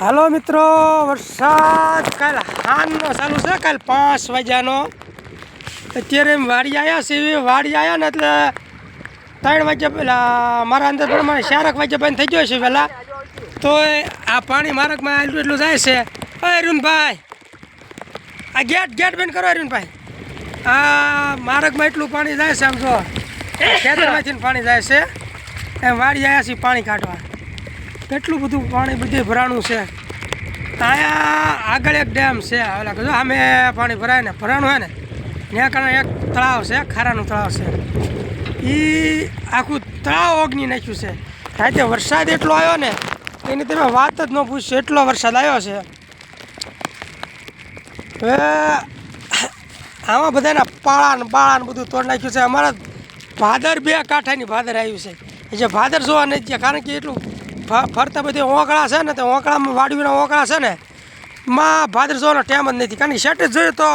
હાલો મિત્રો, વરસાદ કાલ હાનનો ચાલુ છે, કાલ પાંચ વાગ્યાનો. અત્યારે એમ વાડી આવ્યા છે વાડી આવ્યા ને એટલે ત્રણ વાગ્યા પહેલાં મારા અંદર પ્રમાણે ચારક વાગ્યા બંધ થઈ ગયો છે પહેલાં તો આ પાણી મારકમાં એટલું એટલું જાય છે. અરુણભાઈ, આ ગેટ ગેટ બંધ કરો અરુણભાઈ. આ મારકમાં એટલું પાણી જાય છે આમ જો. ખેતરમાંથી પાણી જાય છે. એમ વાડી આવ્યા છીએ પાણી કાઢવા. કેટલું બધું પાણી બધું ભરાણું છે? અહીંયા આગળ એક ડેમ છે. ઓલા જો સામે પાણી ભરાય ને, ભરાણું હોય ને, ત્યાં કારણે એક તળાવ છે, ખારાનું તળાવ છે. એ આખું તળાવ ઓગની નાખ્યું છે. રાતે વરસાદ એટલો આવ્યો ને, એની તમે વાત જ ન પૂછશો, એટલો વરસાદ આવ્યો છે. હવે આમાં બધાના પાળા ને બાળા ને બધું તોડ નાખ્યું છે. અમારા ભાદર બે કાંઠાની ભાદર આવ્યું છે. જે ભાદર જોવા નથી કારણ કે એટલું ફરતા બધી ઓંકળા છે ને તે ઓંકળામાં વાડવીના ઓંકળા છે ને માં ભાદર જોવાનો ટાઈમ જ નથી. કારણ કે શેટ જ જોઈએ તો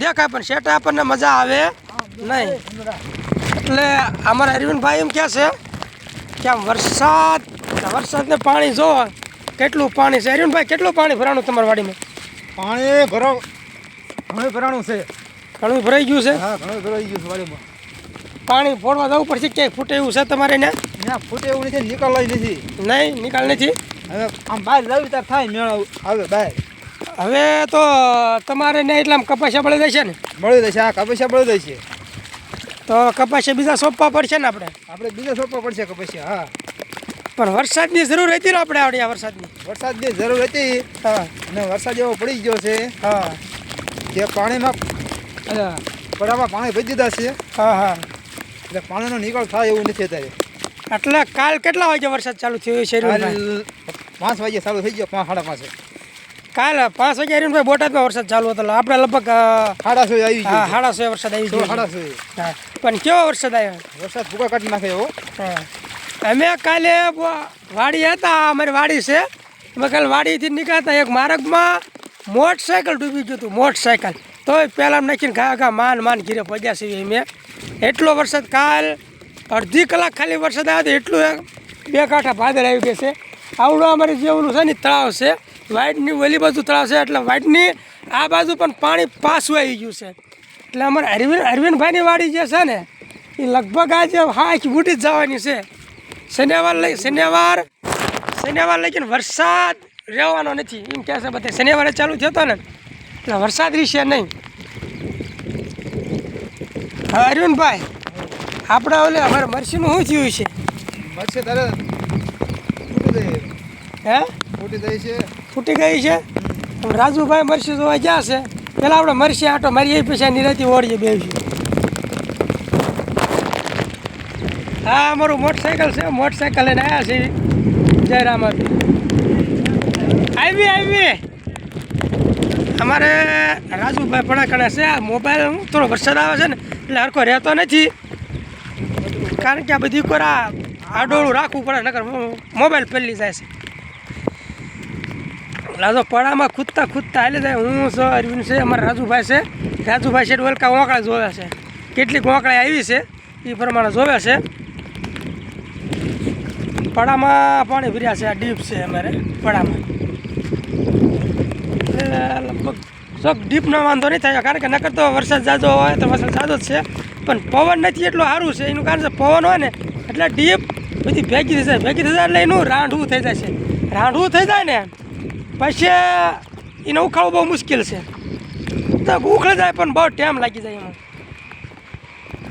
દેખાય પણ શેટ આપણને મજા આવે નહીં. એટલે અમારા અરવિંદભાઈ એમ કહે છે કે આમ વરસાદ વરસાદને પાણી જો કેટલું પાણી છે? અરવિંદભાઈ કેટલું પાણી ભરાણું તમારી વાડીમાં? પાણી ભરો ઘણું ભરાણું છે. ઘણું ભરાઈ ગયું છે? હા ઘણું ભરાઈ ગયું છે વાડીમાં. પાણી ફોડવા જવું પડશે ક્યાંય? ફૂટે એવું છે તમારે ને? ના ફૂટે એવું નથી નિકાલ નથી નહીં નિકાલ નથી? હવે આમ બહાર લાવી તાર થાય મેળો આવે બહાર હવે તો તમારે ને એટલા કપાસિયા જાય છે ને? મળી જશે આ કપાસિયા મળી જશે. તો કપાસિયા બીજા સોંપવા પડશે ને આપણે? આપણે બીજા સોંપવા પડશે કપાસિયા હા. પણ વરસાદની જરૂર હતી ને આપણે આવડી વરસાદની? વરસાદની જરૂર હતી. હા. અને વરસાદ એવો પડી ગયો છે હા. જે પાણીમાં પડામાં પાણી ભરી દીધા છે. હા હા. એટલે પાણીનો નિકાલ થાય એવું નથી અત્યારે. એટલે કાલ કેટલા વાગે વરસાદ ચાલુ થયો છે પાંચ વાગે ચાલુ થઈ ગયો પાંચ સાડા પાંચે. કાલ પાંચ વાગે અરુણભાઈ બોટાદમાં વરસાદ ચાલુ હતો આપણે લગભગ હાડાસો આવી ગયો. સાડા સો વરસાદ આવી ગયો સાડા સો પણ કેવો વરસાદ આવ્યો? વરસાદ ભૂકા કાઢી નાખે એવો. અમે કાલે વાડી હતા અમારી વાડી છે. અમે કાલે વાડીથી નીકળતા એક માર્ગમાં મોટરસાયકલ ડૂબી ગયું હતું મોટરસાયકલ. તોય પહેલાં નાખીને ઘા ઘા માન માન ઘીરે પગ્યા છીએ મેં એટલો વરસાદ કાલ, અડધી કલાક ખાલી વરસાદ આવ્યો તો એટલું બે કાંઠા ભાદર આવી ગયા છે. આવડું અમારે જે ઓલું છે ને તળાવ છે. વાઇટની ઓલી બાજુ તળાવ છે, એટલે વાઇટની આ બાજુ પણ પાણી પાછું આવી ગયું છે. એટલે અમારે અરવિંદ, અરવિંદભાઈની વાડી જે છે ને એ લગભગ આજે હા આખી બુટી જ જવાની છે. શનિવાર લઈ, શનિવાર શનિવાર લઈને વરસાદ રહેવાનો નથી. એમ કહે છે બધા, શનિવારે ચાલુ થયો હતો ને, એટલે વરસાદ રહેશે નહીં. હવે અરવિંદભાઈ આપણે ઓલે અમારે મરસીનું શું થયું છે? મરસી તરત હે? ફૂટી ગઈ છે. ફૂટી ગઈ છે? રાજુભાઈ મરસી જોવા ગયા છે. પેલા આપણે મરસી આટો મારીએ પછી નિરાતી ઓળીએ બેસીએ. હા અમારું મોટરસાયકલ છે. મોટરસાયકલ લઈને આવ્યા છે જયરામ આવી આવી. અમારે રાજુભાઈ પડાકણા છે. આ મોબાઈલ થોડો વરસાદ આવે છે ને એટલે હરખો રહેતો નથી. કારણ કે આ બધી કોરા આડોળું રાખવું પડે, નકર મોબાઈલ પહેલી જાય છે. લાજો પડામાં ખૂદતા ખૂદતા હાલે જાય. હું છો અરવિંદ છે, અમારા રાજુભાઈ છે. રાજુભાઈ છે, ઓલકા ઓંકળા જોવે છે. કેટલીક ઓંકળા આવી છે એ પ્રમાણે જોવે છે. પડામાં પાણી ભર્યા છે, આ ડીપ છે અમારે, પડામાં. લગભગ શોખ ડીપનો વાંધો નહીં થાય. કારણ કે નકર તો વરસાદ જાજો હોય તો વરસાદ જાજો જ છે. પણ પવન નથી એટલું સારું છે. એનું કારણ છે પવન હોય ને એટલે ડીપ બધી ભેગી થઈ જાય. ભેગી થઈ જાય એટલે એનું રાંઢવું થઈ જાય છે. રાંઢવું થઈ જાય ને પછી એને ઉખાડવું બહુ મુશ્કેલ છે. તો ઉખડી જાય પણ બહુ ટાઈમ લાગી જાય એમાં.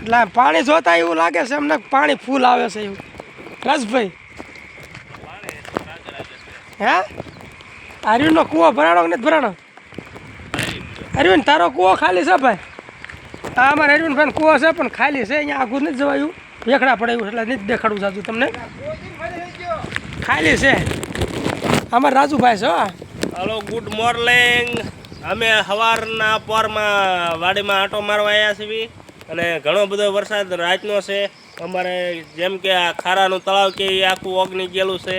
એટલે પાણી જોતા એવું લાગે છે એમને પાણી ફૂલ આવે છે એવું. રસભાઈ હે? અરવિંદનો કૂવો ભરાણો કે નથી ભરાણો? અરવિંદ, તારો કૂવો ખાલી છે ભાઈ? હા અમારે અરવિંદભાઈ કૂવો છે, પણ ખાલી છે, અહીંયા આગું નથી જવાયું. વેખડા પડાયું એટલે નથી દેખાડવું સાચું તમને. ખાલી છે. અમારે રાજુભાઈ છે હલો ગુડ મોર્નિંગ અમે સવારના પોરમાં વાડીમાં આંટો મારવા આવ્યા છીએ અને ઘણો બધો વરસાદ રાતનો છે. અમારે જેમ કે આ ખારાનું તળાવ કે એ આખું ઓગની ગયેલું છે.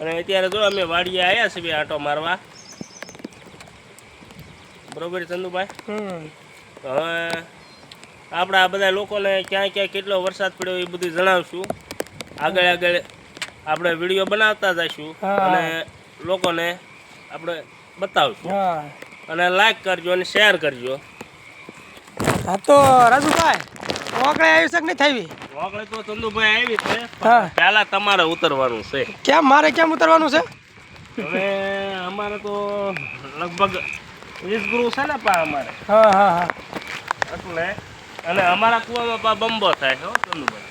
અને અત્યારે જો અમે વાડીએ આવ્યા છીએ આંટો મારવા. બરોબર ચંદુભાઈ? હવે આપણે આ બધા લોકોને ક્યાં ક્યાં કેટલો વરસાદ પડ્યો એ બધું જણાવશું. આગળ આગળ આપણે વીડિયો બનાવતા જઈશું અને લોકોને આપણે બતાવશું. અને લાઈક કરજો અને શેર કરજો. હા તો રાજુભાઈ ઓકળે આવી શક નહીં થઈ વગળે તો ચંદુભાઈ આવી છે પહેલા તમારે ઉતરવાનું છે. કેમ મારે કેમ ઉતરવાનું છે? હવે અમારે તો લગભગ વીસ ગુરુ છે ને પા અમારે. હા હા હા. એટલે અને અમારા કુવામાં પા બંબો થાય છે ચંદુભાઈ.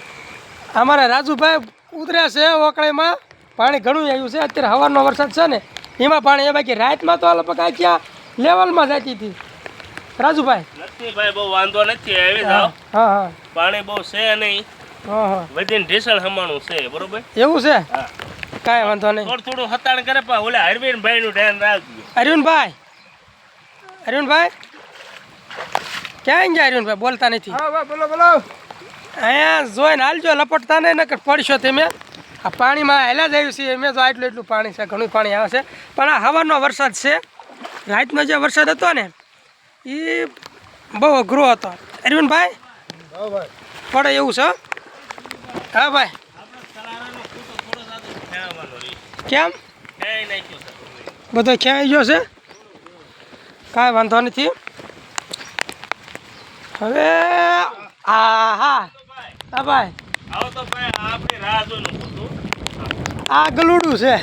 અમારે રાજુભાઈ ઉતર્યા છે ઓકળીમાં પાણી ઘણું આવ્યું છે. અત્યારે હવારનો વરસાદ છે ને એમાં પાણી એ બાકી રાતમાં તો લગભગ આ ક્યાં લેવલમાં જતી હતી. રાજુભાઈ. નથી ભાઈ બહુ વાંધો નથી આવી જાવ હા હા પાણી બહુ છે નહીં. હા હા. વધીને ઢીસણ હમાણું છે બરોબર? એવું છે? હા. કાંઈ વાંધો નહીં. થોડું થોડું હતાણ કરે પણ ઓલા હરવીન ભાઈ નું ધ્યાન રાખજો. અરવિંદભાઈ ક્યાં ગયા અરુણભાઈ? બોલતા નથી. હા ભાઈ બોલો બોલો. અહીંયા જોઈને હાલજો લપટતા નહીં નકર પડશો તમે. આ પાણીમાં હેલા જ આવ્યું છે. મેં તો આટલું એટલું પાણી છે ઘણું પાણી આવે છે. પણ આ હવાનો વરસાદ છે. રાતનો જે વરસાદ હતો ને એ બહુ અઘરો હતો. અરવિંદભાઈ હા પડે એવું છે હા? ભાઈ. કેમ? બધો ક્યાંય ગયો છે? કાંઈ વાંધો નથી. હવે આ હા હા ભાઈ ગલુડું છે.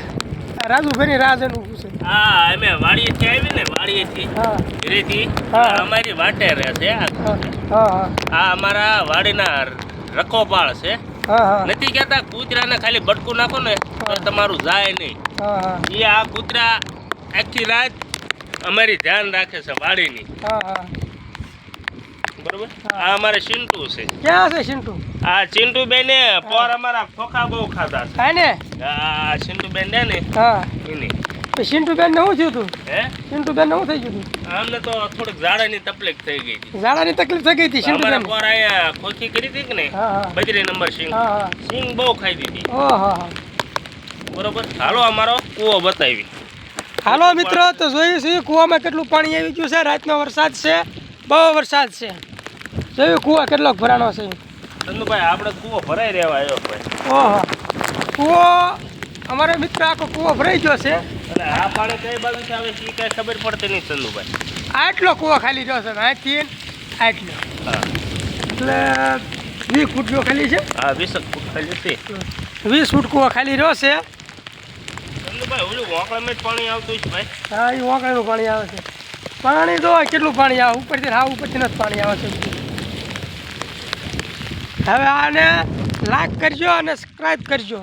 રાજુભાઈની રાજન ઊભું છે. હા અમે વાડીએથી આવી ને વાડીએથી ઘરેથી. અમારી વાટે રહે છે આ અમારા વાડીના રખોપાળ છે. નથી કહેતા કૂતરાને ખાલી બટકું નાખો ને તો તમારું જાય નહીં. એ આ કૂતરા આખી રાત અમારી ધ્યાન રાખે છે વાડીની. બરોબર? આ અમારે ચિંટુ છે. ક્યાં છે ચિંટુ આ ચિંટુ બેને પોર અમારા ખોખા બહુ ખાધા છે. કાંઈ ને? આ ચિંટુ બેન ને ને હા. એની. તો ચિંટુ બેનને શું થયું હતું હે? ચિંટુ બેનને શું થઈ ગયું હતું અમને તો થોડીક ઝાડાની તકલીફ થઈ ગઈ હતી. ઝાડાની તકલીફ થઈ ગઈ હતી ચિંટુ બેન પોર ખોખી કરી હતી કે ને બજરી નંબર સિંગ. સિંગ બહુ ખાઈ દીધી. ઓહો બરોબર? હાલો અમારો કૂવો બતાવી. હાલો મિત્રો તો જોયું છે કૂવામાં કેટલું પાણી આવી ગયું છે? રાતનો વરસાદ છે બહુ વરસાદ છે. જોયું કૂવા કેટલો ભરાણો છે? ચંદુભાઈ આપણે કૂવો ભરાઈ રહેવા આવ્યો ભાઈ. ઓહો. કૂવો અમારો મિત્ર આખો કૂવો ભરાઈ ગયો છે. આ પાણી કઈ બાજુ આવે છે કઈ ખબર પડતી નહીં ચંદુભાઈ. આટલો કૂવો ખાલી રહ્યો છે અહીંથી આટલો હા. એટલે વીસ ફૂટ ખાલી છે. હા વીસ ફૂટ ખાલી છે. વીસ ફૂટ કૂવો ખાલી રહ્યો છે. જ પાણી આવતું છે ભાઈ. હા એ વોકળાનું પાણી આવે છે. પાણી તો કેટલું પાણી આવે? ઉપરથી હા, ઉપરથી જ પાણી આવે છે. હવે આને લાઈક કરજો અને સબસ્ક્રાઈબ કરજો.